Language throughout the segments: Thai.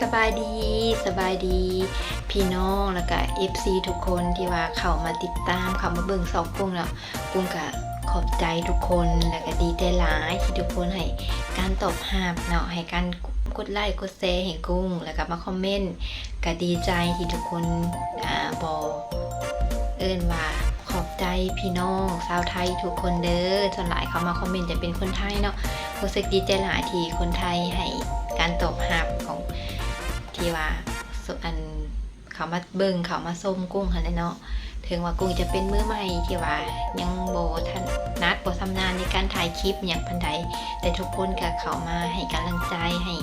สบายดีสบายดี พี่น้องแล้วก็ FC ทุกคนที่ว่าเข้ามาติดตามเข้ามาเบิ่งสอบกุ้งแล้วกุ้งก็ขอบใจทุกคนแล้วก็ดีใจหลายที่ทุกคนให้การตอบรับเนาะให้การกดไลค์กดแชร์ให้กุ้ง แล้วก็มาคอมเมนต์ก็ดีใจที่ทุกคนอ่าบอกเอิ้นว่าขอบใจพี่น้องชาวไทยทุกคนเด้อส่วนหลายเขามาคอมเมนต์จะเป็นคนไทยเนาะรู้สึกดีใจหลายที่คนไทยให้การตอบรับข ที่ว่าสุอันเขามาเบิ่งเขามาส้มกุ้งหันแหละเนาะถึงว่ากุ้งจะเป็นมือใหม่ที่ว่า ยังโบทันนัดโบทำนานในการถ่ายคลิปอย่างพันใดแต่ทุกคนก็เขามาให้กำลังใจให้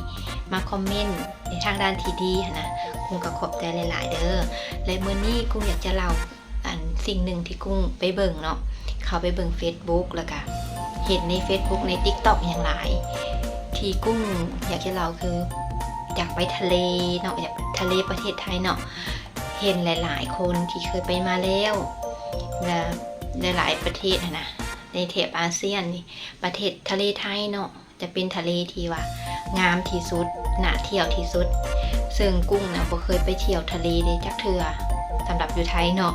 มาคอมเมนต์ในทางด้านที่ดีนนะกุ้งก็ขอบใจหลาย ๆ เด้อและเมื่อนี้กุ้งอยากจะเล่าอันสิ่งหนึ่งที่กุ้งไปเบิ่งเนาะเขาไปเบิ่ง Facebook แล้วก็เห็นใน Facebook ใน TikTok อย่างหลาย ที่กุ้งอยากจะเล่าคือ อยากไปทะเลเนาะอยากทะเลประเทศไทยเนาะเห็นหลาย ๆ คนที่เคยไปมาแล้วและหลายๆประเทศนะในเทปอาเซียนนี่ประเทศทะเลไทยเนาะจะเป็นทะเลที่ว่างามที่สุดน่าเที่ยวที่สุด ซึ่งกุ้งนะบ่เคยไปเที่ยวทะเลเลยจักเทือสำหรับอยู่ไทยเนาะ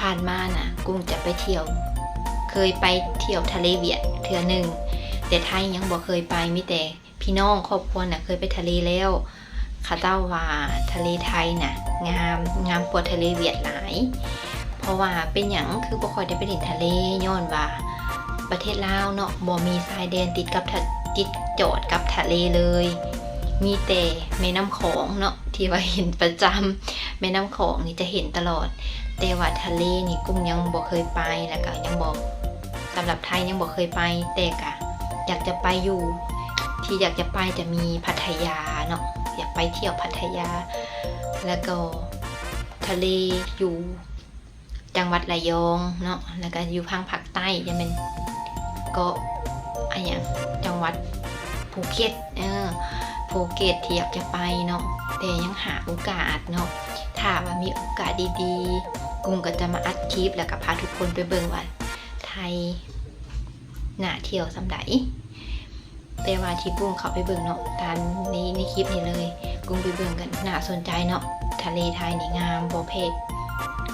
ผ่านมานะกุ้งจะไปเที่ยว เคยไปเที่ยวทะเลเวียดเทือหนึ่งแต่ไทยยังบ่เคยไปมิแต่ พี่น้องครอบครัวน่ะเคยไปทะเลแล้วเขาเจ้าว่าทะเลไทยน่ะงามงามกว่าทะเลเวียดหลาย เพราะว่าเป็นอย่างคือบ่ค่อยได้ไปเห็นทะเลย้อนว่า ประเทศลาวเนาะบ่มีชายแดนติดกับทะติดจอดกับทะเลเลย มีแต่แม่น้ำโขงเนาะที่ว่าเห็นประจำแม่น้ำโขงนี่จะเห็นตลอด แต่ว่าทะเลนี่กุ้งยังบ่เคยไปแล้วก็ยังบ่สำหรับไทยยังบ่เคยไปแต่กะอยากจะไปอยู่ ที่อยากจะไปจะมีพัทยาเนาะอยากไปเที่ยวพัทยา แล้วก็ทะเลอยู่จังหวัดระยองเนาะแล้วก็อยู่ทางภาคใต้จะเป็นก็อะไรอย่างจังหวัดภูเก็ตเออภูเก็ตที่อยากจะไปเนาะแต่ยังหาโอกาสเนาะถ้าว่ามีโอกาสดีๆกุ้งก็จะมาอัดคลิปแล้วก็พาทุกคนไปเบิ่งว่าไทยหน่าเที่ยวสำได แต่ว่าที่กุ้งเขาไปเบิ่งเนาะตามในในคลิปนี่เลย กุ้งไปเบิ่งกันน่าสนใจเนาะทะเลไทยนี่งามบ่เพก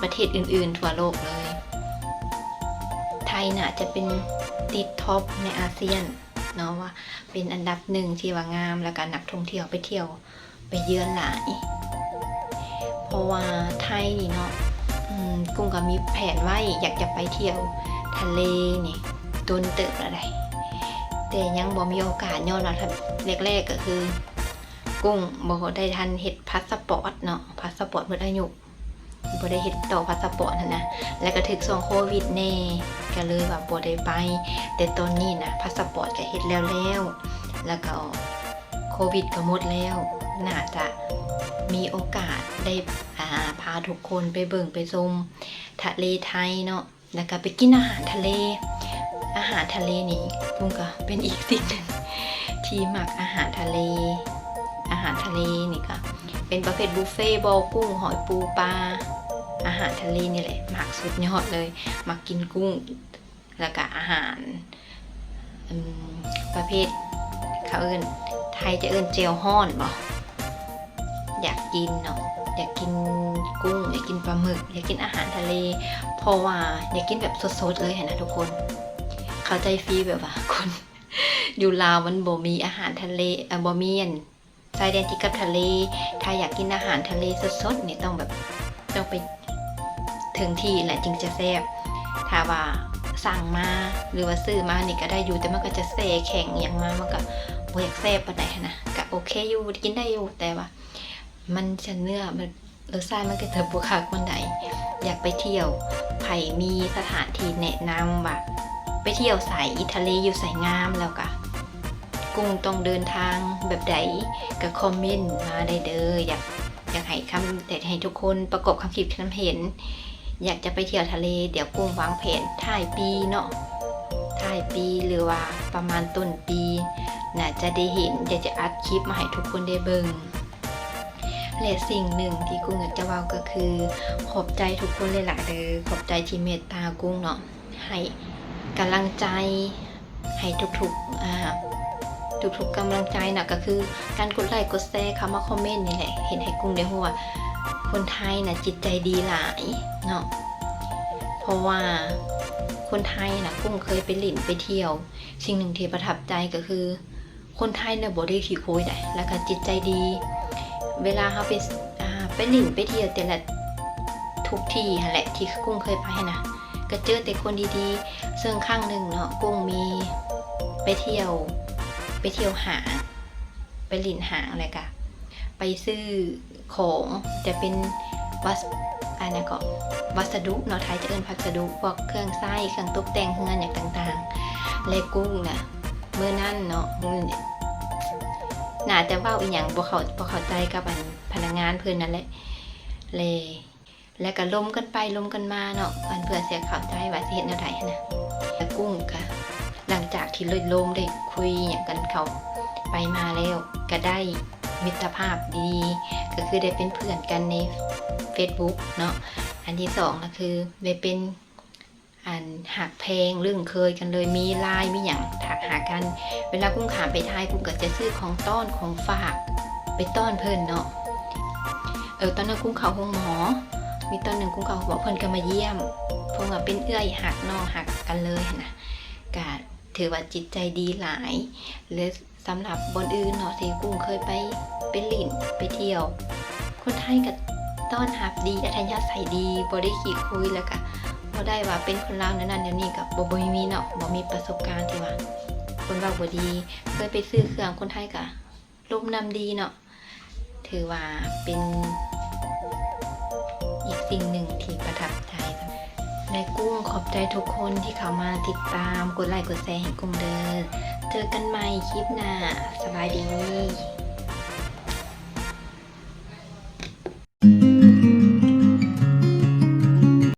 ประเทศอื่นๆ ทั่วโลกเลย ไทยน่ะจะเป็นติดท็อปในอาเซียนเนาะว่าเป็นอันดับหนึ่งที่ว่างามแล้วก็นักท่องเที่ยวไปเที่ยวไปเยือนหลายเพราะว่าไทยนี่เนาะกุ้งก็มีแผนไว้อยากจะไปเที่ยวทะเลนี่ตนเติบอะไร แต่ยังบ่มีโอกาสย้อนว่าแรกๆก็คือ กุ้งบ่ได้ทันเฮ็ดพาสปอร์ตเนาะพาสปอร์ตเมื่ออายุบ่ได้เฮ็ดต่อพาสปอร์ตนั่นนะแล้วก็ถึกช่วงโควิดแน่ก็เลยว่าบ่ได้ไป แต่ตอนนี้นะพาสปอร์ตก็เฮ็ดแล้วแล้วแล้วก็โควิดก็หมดแล้วน่าจะมีโอกาสได้าพาทุกคนไปเบิ่งไปชมทะเลไทยเนาะแล้วก็ไปกินอาหารทะเล อาหารทะเลนี่ลุงก็เป็นอีกสิ่งหนึ่งที่หมักอาหารทะเล อาหารทะเลนี่ก็เป็นประเภทบุฟเฟ่บอกุ้งหอยปูปลาอาหารทะเลนี่แหละหมักสุดยอดเลยหมักกินกุ้งแล้วก็อาหารประเภทเขาเอิ้นไทยจะเอิ้นเจลฮ้อนบ่อยากกินเนาะอยากกินกุ้งอยากกินปลาหมึก อยากกินอาหารทะเล เพราะว่าอยากกินแบบสดๆเลยเห็นนะทุกคน เข้าใจฟรีแบบว่าคน อยู่ลาวมันบ่มีอาหารทะเลเออบ่มีอันชายแดนติดกับทะเล ถ้าอยากกินอาหารทะเลสดๆเนี่ยต้องแบบต้องไปถึงที่แหละจึงจะแซ่บถ้าว่าสั่งมาหรือว่าซื้อมานี่ก็ได้อยู่แต่มันก็จะแซ่แข็งอย่างมามันก็บ่อยากแซ่บปานใดหั้นนะก็โอเคอยู่กินได้อยู่แต่ว่า มันจะเนื้อมันรสชาติมันก็จะบ่คักปานใดอยากไปเที่ยวไผ่มีสถานที่แนะนำว่า ไปเที่ยวสายทะเลอยู่สายงามแล้วก็กุ้งต้องเดินทางแบบใดก็คอมเมนต์มาได้เด้ออยากอยากให้คำแต่ให้ทุกคนประกบคำคิดคำเห็น อยากจะไปเที่ยวทะเล เดี๋ยวกุ้งวางแผนท้ายปีเนาะท้ายปีหรือว่าประมาณต้นปีน่าจะได้เห็นอยากจะอัดคลิปมาให้ทุกคนได้เบิงและสิ่งหนึ่งที่กุ้งอยากจะเว่าก็คือ ขอบใจทุกคนเลยหลายๆเด้อขอบใจที่เมตตากุ้งเนาะให้ กำลังใจให้ทุกๆอ่าทุกๆกำลังใจนะก็คือการกดไลค์กดแชร์เขามาคอมเมนต์นี่แหละเห็นให้กุ้งได้รู้ว่าคนไทยนะจิตใจดีหลายเนาะเพราะว่าคนไทยนะกุ้งเคยไปหลินไปเที่ยว สิ่งหนึ่งที่ประทับใจก็คือ คนไทยเนี่ยบ่ได้ขี้โคุยได้แล้วก็จิตใจดี เวลาเขาไปไปหลินไปเที่ยวแต่ละทุกที่แหละที่กุ้งเคยไปนะ ก็เจอแต่คนดีๆ ซึ่งข้างหนึ่งเนาะกุ้งมีไปเที่ยว ไปเที่ยวหา ไปหลินหางอะไรกะไปซื้อของจะเป็นวัสอะไรนะก็วัสดุเนาะไทยจะเอิ้นวัสดุพวกเครื่องไส้เครื่องตกแต่งเฮือนอย่างต่างๆและกุ้งนะเมื่อนั้นเนาะอืมน่าจะเว่าอีหยังบ่เขาบ่เข้าใจกับอันพนักงานเพิ่นนั่นแหละเลย และก็ลมกันไปลมกันมาเนาะอันเพื่อเสียเข้าใจว่าสิเฮ็ดแนวใดนะแต่กุ้งก็หลังจากที่เลยลมได้คุยหยังกันเขาไปมาแล้วก็ได้มิตรภาพดี ก็คือได้เป็นเพื่อนกันใน Facebook เนาะอันที่สองก็คือได้เป็นอันหักเพลงเรื่องเคยกันเลยมีไลน์มีอย่างถักหากัน เวลากุ้งขามไปไทยกุ้งก็จะซื้อของต้อนของฝาก ไปต้อนเพิ่อนเนาะเออตอนนั้นกุ้งเขาห้องหมอ มีตอนหนึ่งกุ้งเขาบอกเพิ่อนก็มาเยี่ยมเพราะว่าเป็นเอื้อยหักนอหักกันเลยนะก็ถือว่าจิตใจดีหลายหรือสำหรับบนอื่นเนาะที่กุ้งเคยไปเป็นหลินไปเที่ยว คนไทยก็ต้อนรับดีอัธยาศัยดีบ่ได้ขี้คุยแล้วก็บ่ได้ว่าเป็นคนลาวนั้นๆเดี๋ยวนี้ก็บ่บมีเนาะบ่มีประสบการณ์ที่ว่าคนเว้าบ่ดีเคยไปซื้อเครื่องคนไทยก็ร่มนำดีเนาะถือว่าเป็น สิ่งหนึ่งที่ประทับใจและกุ้งขอบใจทุกคนที่เข้ามาติดตาม กดไลค์กดแชร์ให้กุ้งเด้อเจอกันใหม่คลิปหน้าสบายดี